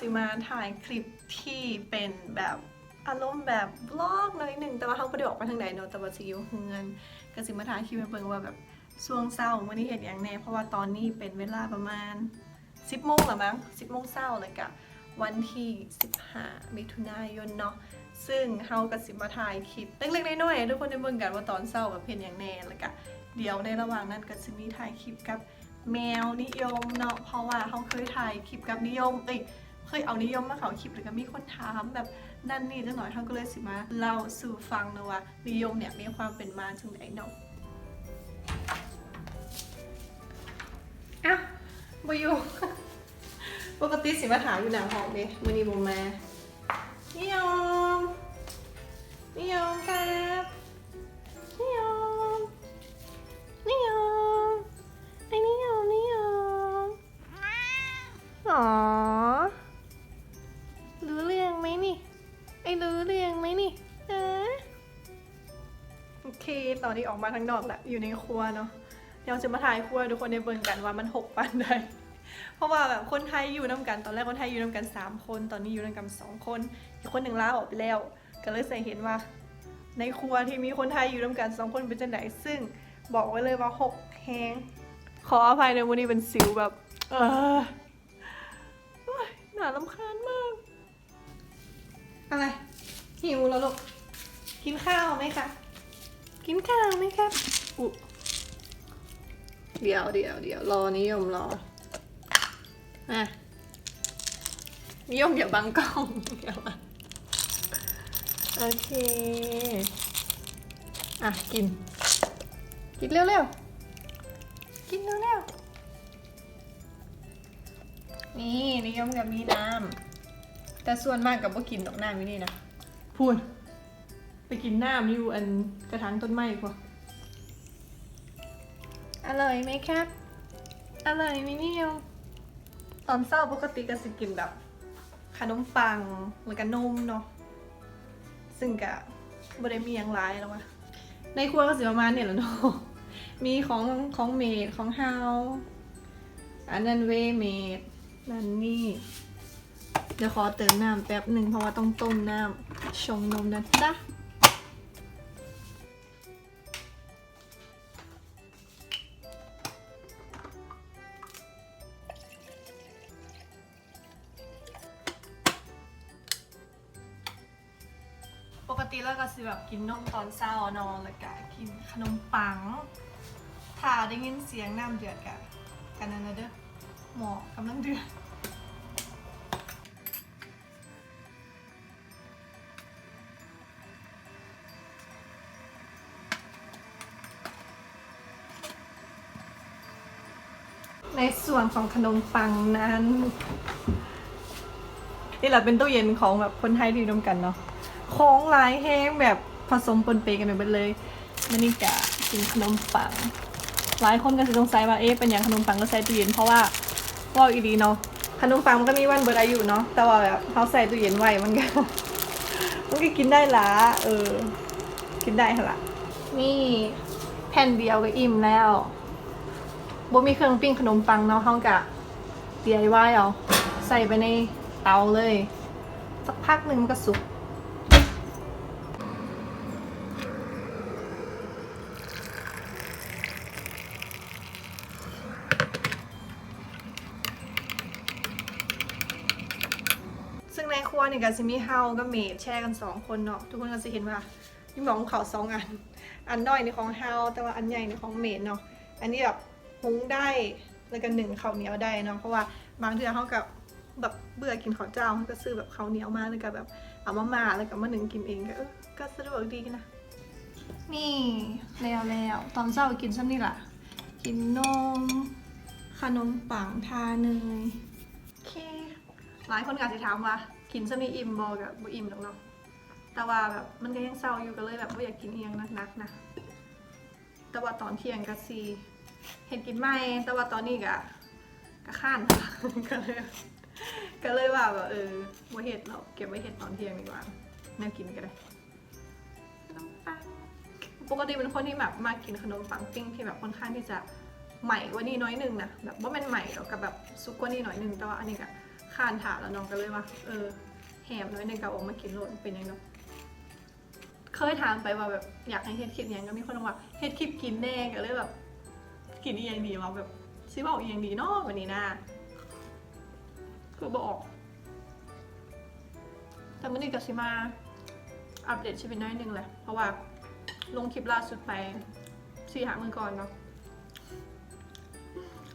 สิมาถ่ายคลิปที่เป็นแบบอารมณ์แบบบล็อกหน่อยหนึ่งแต่ว่าเฮาบ่ได้ออกไปทางไหนเนาะแต่ว่าสิอยู่เฮือนก็สิมาถ่ายคลิปให้เบิ่งว่าแบบช่วงเช้าวันนี้เฮ็ดหยังแน่เพราะว่าตอนนี้เป็นเวลาประมาณ 10โมงแล้วมั้ง10โมงเช้าเลยกะวันที่ 15 มิถุนายนเนาะซึ่งเฮาก็สิมาถ่ายคลิปเล็กๆน้อยๆทุกคนได้เบิ่งกันว่าตอนเช้าแบบเฮ็ดหยังแน่แล้วก็เดี๋ยวในระหว่างนั้นก็สิมีถ่ายคลิปกับแมวนิยมเนาะเพราะว่าเขาเคยถ่ายคลิปกับนิยมเอ้ย เคยเอานิยมมาเขาคลิปแล้วก็มีคนถามแบบนั่นนี่จังหน่อยเขาก็เลยสิมาเล่าสู่ฟังนะว่านิยมเนี่ยมีความเป็นมาถึงไหนเนาะอะบอยู่ปกติสิมาถามอยู่หนังห้องเด้มือนี้บมมานิยมนิยมครั ออกมาทางนอกแหละอยู่ในครัวเนาะเดี๋ยวจะมาถ่ายครัวทุกคนได้เบิ่งกันว่ามันหกปันใดเพราะว่าแบบคนไทยอยู่น้ำกันตอนแรกคนไทยอยู่น้ำกัน 3 คน ตอนนี้อยู่น้ำกัน2คนอีกคนหนึ่งลาออกไปแล้ว ก็เลยใส่เห็นว่า ในครัวที่มีคนไทยอยู่น้ำกันสองคนเป็นจังไดซึ่งบอกไว้เลยว่าหกแฮงขออภัยในวันนี้เป็นสิวแบบ เออโอ๊ยน่าลำคาญมาก อะไรหิวแล้วลูกกินข้าวไหมคะ กินข้าวไหมครับอุเดี๋ยวเดี๋ยวเดี๋ยวรอนิยมรออะนิยมอย่าบังกล้องเดี๋ยวมาโอเค อะ กิน กินเร็วๆ กินเร็วๆ นี่นิยมกับมีน้ำแต่ส่วนมากกับว่ากินดอกน้ำไม่นี่นะพูด ไปกินน้ำอยู่อันกระถางต้นไม้กว่าอร่อยไหมครับ อร่อยไหมนิยมตอนเช้าปกติก็สิกินแบบขนมปังแล้วก็นมเนาะซึ่งก็บ่ได้มีอย่างไรหรอกวะในครัวก็สิประมาณเนี่ยแหละเนาะมีของของเมดของเฮาอันนั้นเวเมดนั่นนี่เดี๋ยวขอเติมน้ำแป๊บหนึ่งเพราะว่าต้องต้มน้ำชงนมนะจ๊ะ สิแบบกินนมตอนเช้านอนแล้วก็กินขนมปัง ถ้าได้ยินเสียงน้ำเดือดกะกันนั่นนะเด้อหมอกำลังเดือดในส่วนของขนมปังนั้นนี่แหละเป็นตู้เย็นของแบบคนไทยที่ร่วมกันเนาะ ของหลายแห้งแบบผสมปนเปกันไปหมดเลยมันนี่กะกินขนมปัง หลายคนก็จะสงสัยว่าเอ๊ะเป็นอย่างขนมปังก็ใส่ตู้เย็นเพราะว่าว่าอีดีเนาะขนมปังมันก็มีวันเบิดอายุเนาะแต่ว่าแบบเขาใส่ตู้เย็นไว้มันก็มันก็กินได้ละเออ กินได้ค่ะละนี่แผ่นเดียวก็อิ่มแล้วบ่มีเครื่องปิ้งขนมปังเนาะเฮากะ DIY เอาใส่ไปในเตาเลย สักพักหนึ่งมันก็สุก ซึ่งในี่ก็จะมีเฮากับเมดแชร์กันสองคนเนาะทุกคนก็จะเห็นว่ามีหมองเขาสองอัน อันน้อยในของเฮาแต่ว่าอันใหญ่ในของเมดเนาะอันนี้แบบหุงได้แล้วก็หนึ่งข้าวเหนียวได้เนาะเพราะว่าบางเทื่อเขากับแบบเบื่อกินข้าวเจ้าเขาก็ซื้อแบบข้าวเหนียวมาแล้วก็แบบเอามามาแล้วก็มาหนึ่งกินเองก็เออก็สะดวกดีนะ นี่แล้วแล้วตอนเช้ากินซ้ำนี่ล่ะ กินนมขนมปังทาเนยโอเคหลายคนก็อาจจะถามว่า กินซะมีอิ่มบอกับบ่อิ่มหรอกเนาะแต่ว่าแบบมันก็ยังเศร้าอยู่ก็เลยแบบไม่อยากกินเอียงนักๆนะ แต่ว่าตอนเที่ยงก็ซีเห็นกินไม่แต่ว่าตอนนี้ก็ก็ข้านะก็เลยก็เลยว่าแบบเออบ่เห็ดเราเก็บไว้เห็ดตอนเที่ยงดีกว่าน่ากินก็ได้ขนมปังปกติเป็นคนที่แบบมากินขนมปังปิ้งที่แบบค่อนข้างที่จะใหม่กว่านี้น้อยหนึงนะแบบว่ามันใหม่หรอกกับแบบซุกกว่านี้หน่อยหนึงแต่ว่าอันนี้ก็ ขานถาแล้วน้องก็เลยว่า เออแหมน้อยหนึงก็ออกมากินโลดเป็นยังไงเนาะเคยถามไปว่าแบบอยากให้เฮ็ดคลิปยังก็มีคนบอกว่าเฮ็ดคลิปกินแน่ก็เลยแบบ กินอียังดีวะแบบซิบอกอียังดีเนาะวันนี้นะก็บอก แต่มื่อนี้ก็สิมา อัปเดตชีวิตน้อยนึงแหละ เพราะว่าลงคลิปล่าสุดไปสี่หามือก่อนเนาะ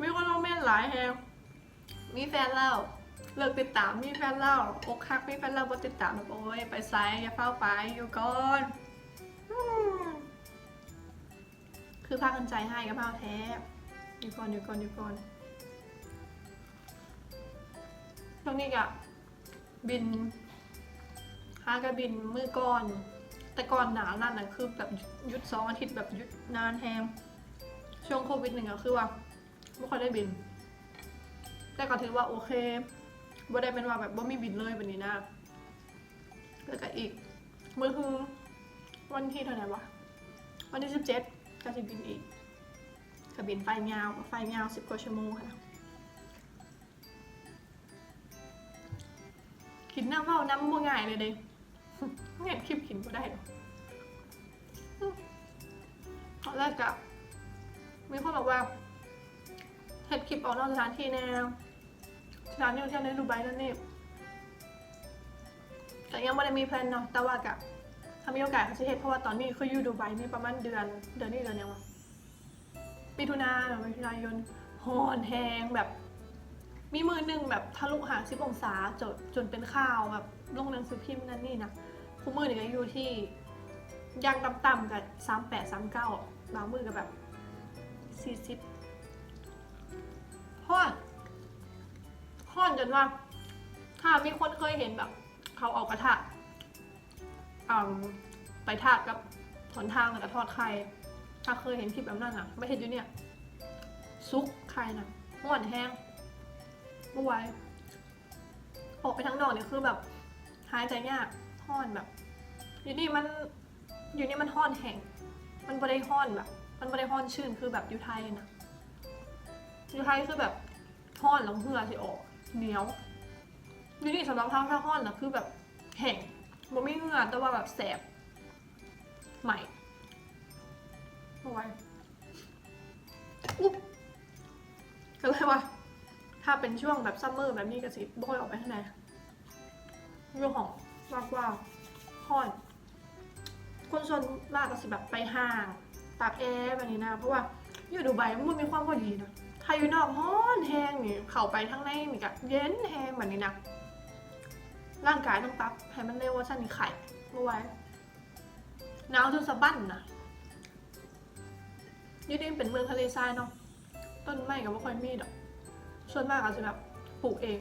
มีคนเอาแม่นหลายแฮงมีแฟนแล้ว เลิกติดตามมีแฟนแล้วอกหักมีแฟนแล้วบ่ติดตามแบบโอ้ยไปไซส์อย่าเฝ้าไปอยู่ก่อนคือพากันใจให้กับพาแท้อยู่ก่อนอยู่ก่อนอยู่ก่อนช่วงนี้ก็บินหากระบินมือก่อน แต่ก่อนหนานั่นน่ะคือแบบหยุดสองอาทิตย์แบบหยุดนานแฮมช่วงโควิดหนึ่งก็คือว่าไม่ค่อยได้บิน แต่ก็ถือว่าโอเค บ่ได้เป็นว่าแบบบ่มีบินเลยแบบนี้นะแล้วก็อีกมือคือวันที่เท่าไหร่วะวันที่สิบเจ็ดก็จะบินอีกก็บินไฟยาวไฟยาวสิบกว่าชั่วโมงค่ะกินน้ำเมาน้ำบ่ง่ายเลยเด้เห็นคลิปกินก็ได้หรอกตอนแรกอะมีคนบอกว่าเห็ดคลิปออกนอกสถานที่แนว สถานที่ท่องเที่ยวในดูไบนั่นนี่แต่ยังไม่ได้มีแพลนเนาะแต่ว่ากะถ้ามีโอกาสก็จะเห็ดเพราะว่าตอนนี้คืออยู่ดูไบมีประมาณเดือน เดือนนี้เดือนยังวะมิถุนาหรือมิถุนายนฮอนแหงแบบ มีมือหนึ่งแบบทะลุหาสิบองศาจนจนเป็นข่าวแบบลงหนังสือพิมพ์นั่นนี่นะคู่มือเนี่ยก็อยู่ที่ยังต่ำๆกับสามแปดสามเก้าบางมือก็แบบสี่สิบห้อน ห้อนจนว่า ถ้ามีคนเคยเห็นแบบ เขาเอากระทะอืมไปทาดกับถอนทางแล้วก็ทอดไข่ ถ้าเคยเห็นคลิปแบบนั้นอะ ไม่เห็นอยู่เนี่ย ซุกไข่นะห้อนแห้งเมื่อวออกไปทั้งนอกเนี่ยคือแบบหายใจยากห้อนแบบ อยู่นี่มันอยู่นี่มันห้อนแห้งมันไม่ได้ห้อนแบบ มันไม่ได้ห้อนชื้นคือแบบอยู่ไทยนะอยู่ไทยคือแบบห้อนแล้วเหือที่ออก เหนียวอยู่นี่สำหรับเขาถ้าห้อนนะคือแบบแห้งบ่มีเหงื่อแต่ว่าแบบแสบใหม่เอวานอุ๊บก็เลยว่า ถ้าเป็นช่วงแบบซัมเมอร์แบบนี้ก็สิบ่ค่อยออกไปข้างในเรื่องของมากว่าห้อนคนส่วนมากก็สิแบบไปห้างตากแอร์แบบนี้นะ เพราะว่าอยู่ดูไบมันมีความพอดีนะาอยู่นอกห้อนแห้งนี่เข้าไปข้งในนี่ก็เย็นแห้งแบบนี้นะร่างกายต้องปรับให้มันเร็วว่าสั้นนี่ไข่เมื่อวานหนาวจนสะบั้นนะอยี่นี่เป็นเมืองทะเลทรายเนาะต้นไม้ก็ไม่ค่อยมีดอกส่วนมากอาจจะแบบปลูกเอง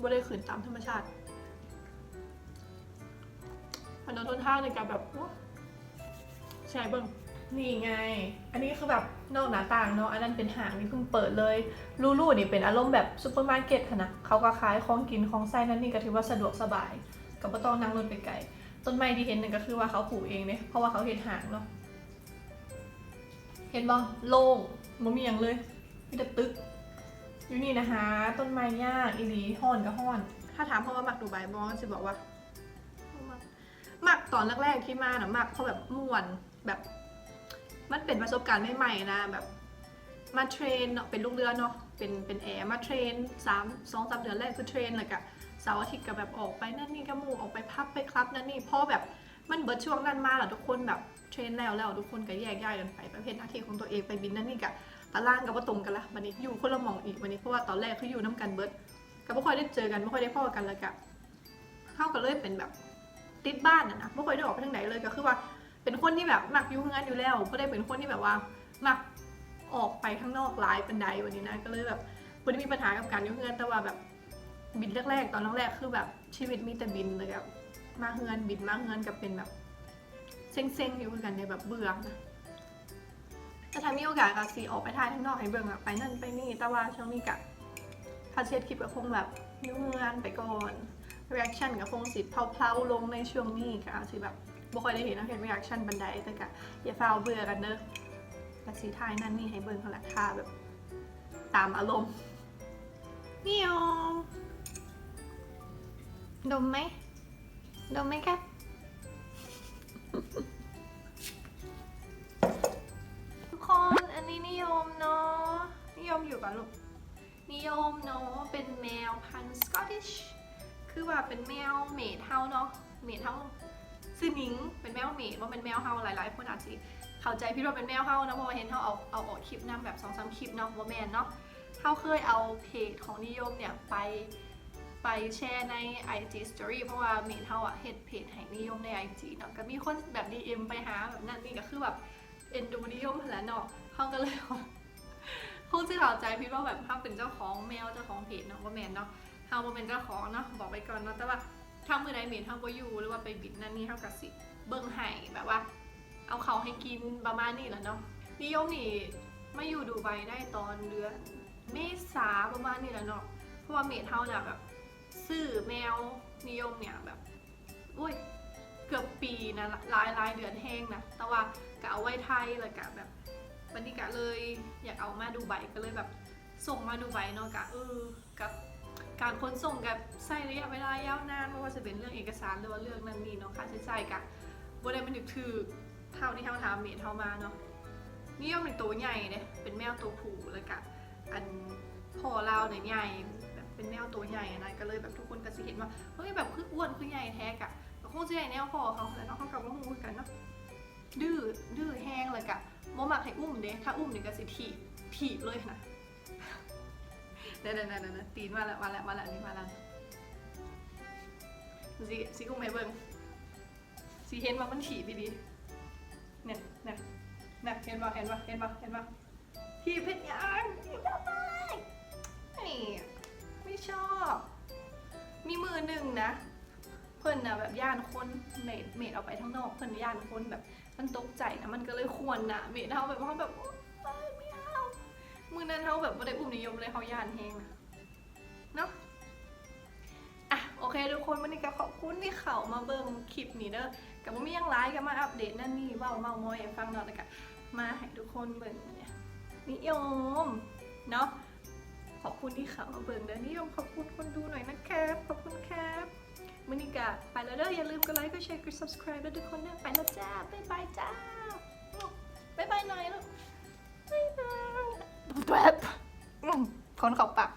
ไม่ได้ขืนตามธรรมชาติอันนั้นต้นท่าในการแบบโอ้แชร์เบิ้ง นี่ไง อันนี้คือแบบนอกหน้าต่างเนาะ อันนั้นเป็นห้างนี่เพิ่งเปิดเลย ลูลูนี่เป็นอารมณ์แบบซูเปอร์มาร์เก็ตค่ะนะเขาก็ขายของกินของไส้นั่นนี่ก็ถือว่าสะดวกสบายก็ไม่ต้องนั่งรถไปไกล ต้นไม้ที่เห็นหนี่งก็คือว่าเขาปลูกเองเนี่ยเพราะว่าเขาเห็นห่างเนาะ เห็นบ่โล่งมันมีอย่างเลยมีแต่ตึก อยู่นี่นะคะ ต้นไม้ยากอีหลีห้อนก็ห้อน ถ้าถามเพราะว่ามักดูไบมองจะบอกว่ามักมักตอนแรกๆที่มาน่ะมักเพราะแบบม่วนแบบ มันเป็นประสบการณ์ใหม่ๆนะแบบมาเทรนเนาะเป็นลูกเรือเนาะเป็นเป็นแอร์มาเทรนสามสองสามเดือนแรกคือเทรนเลยกะเสาร์อาทิตย์ก็แบบออกไปนั่นนี่ก็หมู่ออกไปพับไปคลับนั่นนี่เพราะแบบมันเบิดช่วงนั้นมาแล้วทุกคนแบบเทรนแล้วแล้วทุกคนก็แยกย้ายกันไปประเภทหน้าที่ของตัวเองไปบินนั่นนี่กะตารางกับว่าตรงกันละวันนี้อยู่คนละมองอีกวันนี้เพราะว่าตอนแรกคืออยู่น้ำกันเบิร์ดก็ไม่ค่อยได้เจอกันไม่ค่อยได้พ่อกันแล้วกะเข้ากันเลยเป็นแบบติดบ้านนะนะไม่ค่อยได้ออกไปทางไหนเลยก็คือว่า เป็นคนที่แบบมักอยู่งานอยู่แล้ว ก็ได้เป็นคนที่แบบว่ามักออกไปข้างนอกหลายเป็นไดวันนี้นะ ก็เลยแบบไม่ได้มีปัญหากับการอยู่เงินแต่ว่าแบบบินแรกๆ ตอนแรกๆคือแบบชีวิตมีแต่บินเลยแบบมาเฮือนบินมาเฮือนกับเป็นแบบเซ็งๆอยู่เหมือนกันในแบบเบื่อนะแต่ถ้ามีโอกาสก็สีออกไปถ่ายข้างนอกให้เบิ่งอะไปนั่นไปนี่แต่ว่าช่วงนี้กะถ้าเช็ดคลิปก็คงแบบยุ่งงานไปก่อน reaction ก็คงสิเพลาๆลงในช่วงนี้ก็อาจสิแบบ บ่ค่อยได้เห็นนะเห็น reaction บันไดแต่กะอย่าฟ้าวเบื่อกันเด้อแต่สีถ่ายนั่นนี่ให้เบิ่งเขาแหละท่าแบบ ตามอารมณ์นี่ยมดมไหมดมไหมครับทุกคนอันนี้นิยมเนาะนิยมอยู่กับลูกนิยมเนาะเป็นแมวพันธุ์สกอตติชคือว่าเป็นแมวเมดเฮาเนาะเมดเฮา ซื่อหนิงเป็นแมวเมดว่าเป็นแมวเฮาหลายๆคนอาจจะเข้าใจพี่ว่าเป็นแมวเฮานะเพราะว่าเห็นเขาเอาเอาออกคลิปนำแบบสองสามคลิปเนาะว่าแมนเนาะเขาเคยเอาเพจของนิยมเนี่ยไปไปแชร์ใน IG Story เพราะว่าเมนเฮาอะเฮ็ดเพจให้นิยมใน IG เนาะก็มีคนแบบ DM ไปหาแบบนั้นนี่ก็คือแบบเอ็นดูนิยมแหล้วเนาะเขาก็เลยคงจะเข้าใจพี่ว่าแบบเขาเป็นเจ้าของแมวเจ้าของเพจเนาะว่าแมนเนาะเฮาเป็นเจ้าของเนาะบอกไปก่อนเนาะแต่ว่า ถ้ามือใดเมนเฮาบ่อยู่หรือว่าไปบิดนั่นนี่เฮาก็สิเบิ่งให้แบบว่า เอาเขาให้กินประมาณนี้แหละเนาะนิยมนี่มาอยู่ดูไบได้ตอนเดือนเมษาประมาณนี้แหละเนาะเพราะว่าเมทเฮาเนี่ยแบบซื้อแมวนิยมเนี่ยแบบอุ้ยเกือบปีนะหลายหลายเดือนแห้งนะแต่ว่ากะเอาไว้ไทยเลยกะแบบวันนี้กะเลยอยากเอามาดูใบก็เลยแบบส่งมาดูใบเนาะกะเออกับ การขนส่งกับใช้ระยะเวลายาวนานไม่ว่าจะเป็นเรื่องเอกสารหรือว่าเรื่องนั้นนี่เนาะค่าใช้จ่ายกะบ่ได้มันถือเท่าที่เท่าทำเมทเท่ามาเนาะนิยมเป็นตัวใหญ่เนี่ยเป็นแมวตัวผู้แล้วกะอันพ่อเราเนี่ยใหญ่แบบเป็นแมวตัวใหญ่นะก็เลยแบบทุกคนก็สิเห็นว่าเฮ้ยแบบคืออ้วนคือใหญ่แท้กะก็คงจะใหญ่แนวพอเขาแล้วเนาะเขากับว่าหูกันเนาะดื้อดื้อแห้งเลยกะโมมักให้อุ้มเด้ถ้าอุ้มเนี่ก็สิถีบถีบเลยนะ เดี๋ยวเดี๋ยวเดี๋ยวตีนมาแล้วมาแล้วมาแล้วนี่มาแล้วสิสิอุ้มให้เบิ่งสิเห็นว่ามันถีบดีๆเนี่ยเนี่ยเนี่ยเห็นป่ะเห็นป่ะเห็นป่ะเห็นป่ะถีบเพชรยังถีบทำไมนี่ไม่ชอบ มีมือหนึ่งนะ เพิ่นนะแบบย่านคนเมดเมดเอาไปทั้งนอก เพิ่นย่านคนแบบ มันตกใจนะมันก็เลยควรนะเมดเฮาแบบว่าแบบ มือนั้นเฮาแบบบ่ได้อุ้มนิยมเลยเฮาย่านแฮงนะเนาะอะโอเคทุกคนวันนี้ก็ขอบคุณที่เขามาเบิ่งคลิปนี้เด้อกับว่ามียังไลฟ์ก็มาอัปเดตนั่นนี่เว้าเมามอยฟังเนาะแล้วก็มาให้ทุกคนเบิ่งเนี่ยนิยมเนาะขอบคุณที่เขามาเบิ่งเด้อนิยมขอบคุณคนดูหน่อยนะครับขอบคุณครับมินิกะไปแล้วเด้ออย่าลืมกดไลค์กดแชร์กด subscribe ด้วทุกคนนะไปแล้วจ้าบ๊ายบายจ้าบ๊ายบายหน่อยลูกบ๊ายบาย แบบคนขอบปาก